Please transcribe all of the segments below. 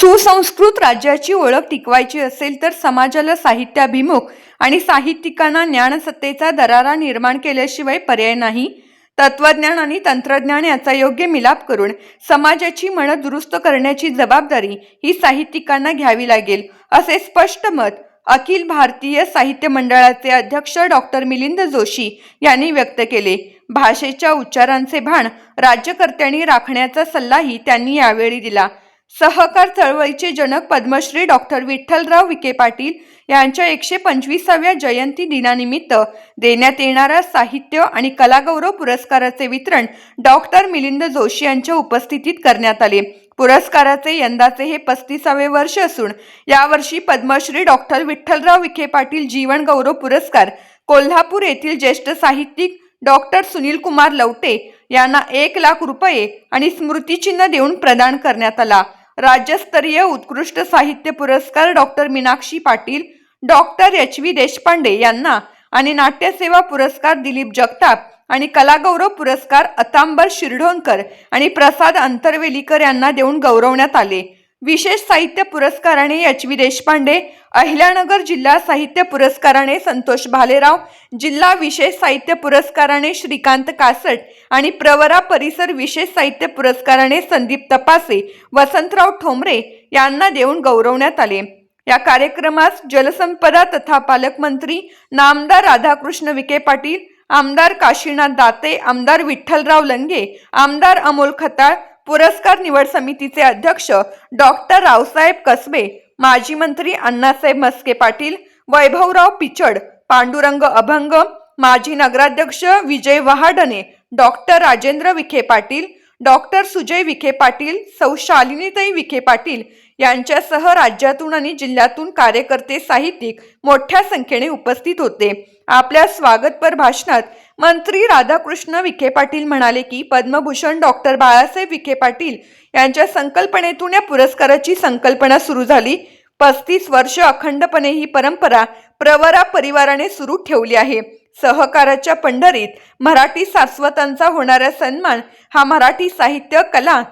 सुसंस्कृत राज्याची ओळख टिकवायची असेल तर समाजाला साहित्याभिमुख आणि साहित्यिकांना ज्ञानसत्तेचा दरारा निर्माण केल्याशिवाय पर्याय नाही. तत्वज्ञान आणि तंत्रज्ञान याचा योग्य मिलाप करून समाजाची मनं दुरुस्त करण्याची जबाबदारी ही साहित्यिकांना घ्यावी लागेल असे स्पष्ट मत अखिल भारतीय साहित्य मंडळाचे अध्यक्ष डॉक्टर मिलिंद जोशी यांनी व्यक्त केले. भाषेच्या उच्चारांचे भान राज्यकर्त्यांनी राखण्याचा सल्लाही त्यांनी यावेळी दिला. सहकार चळवळीचे जनक पद्मश्री डॉक्टर विठ्ठलराव विखे पाटील यांच्या एकशे पंचवीसाव्या जयंती दिनानिमित्त देण्यात येणारा साहित्य आणि कलागौरव पुरस्काराचे वितरण डॉक्टर मिलिंद जोशी यांच्या उपस्थितीत करण्यात आले. पुरस्काराचे यंदाचे हे पस्तीसावे वर्ष असून यावर्षी पद्मश्री डॉक्टर विठ्ठलराव विखे पाटील जीवन गौरव पुरस्कार कोल्हापूर येथील ज्येष्ठ साहित्यिक डॉक्टर सुनील कुमार लवटे यांना एक लाख रुपये आणि स्मृतिचिन्ह देऊन प्रदान करण्यात आला. राज्यस्तरीय उत्कृष्ट साहित्य पुरस्कार doctor Meenakshi Patil doctor H V Deshpande यांना आणि नाट्यसेवा पुरस्कार दिलीप जगताप आणि कलागौरव पुरस्कार अतांबर शिरढोणकर आणि प्रसाद अंतरवेलीकर यांना देऊन गौरवण्यात आले. विशेष साहित्य पुरस्काराने एच व्ही देशपांडे अहिल्यानगर जिल्हा साहित्य पुरस्काराने संतोष भालेराव जिल्हा विशेष साहित्य पुरस्काराने श्रीकांत कासट आणि प्रवरा परिसर विशेष साहित्य पुरस्काराने संदीप तपासे वसंतराव ठोंबरे यांना देऊन गौरवण्यात आले. या कार्यक्रमास जलसंपदा तथा पालकमंत्री नामदार राधाकृष्ण विखे पाटील आमदार काशीनाथ दाते आमदार विठ्ठलराव लंगे आमदार अमोल खताळ पुरस्कार निवड समितीचे अध्यक्ष डॉक्टर रावसाहेब कसबे माजी मंत्री अण्णासाहेब मस्के पाटील वैभवराव पिचड पांडुरंग अभंग माजी नगराध्यक्ष विजय वहाडणे डॉक्टर राजेंद्र विखे पाटील डॉक्टर सुजय विखे पाटील सौ शालिनीताई विखे पाटील यांच्यासह राज्यातून आणि जिल्ह्यातून कार्यकर्ते साहित्यिक मोठ्या संख्येने उपस्थित होते. आपल्या स्वागतपर भाषणात मंत्री राधाकृष्ण विखे पाटील म्हणाले की पद्मभूषण डॉक्टर बाळासाहेब विखे पाटील यांच्या संकल्पनेतून या पुरस्काराची संकल्पना सुरू झाली. पस्तीस वर्ष अखंडपणे ही परंपरा प्रवरा परिवाराने सुरू ठेवली आहे. सहकाराच्या पंढरीत मराठी शाश्वतांचा होणारा सन्मान हा मराठी साहित्य कला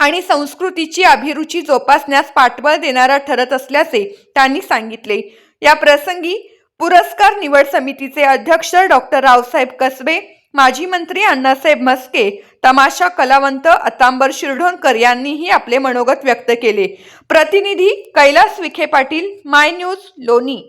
आणि संस्कृतीची अभिरुची जोपासण्यास पाठबळ देणारा ठरत असल्याचे त्यांनी सांगितले. या प्रसंगी पुरस्कार निवड समितीचे अध्यक्ष डॉक्टर रावसाहेब कसबे माजी मंत्री अण्णासाहेब मस्के तमाशा कलावंत अतांबर शिरढोणकर यांनीही आपले मनोगत व्यक्त केले. प्रतिनिधी कैलास विखे पाटील माय न्यूज लोणी.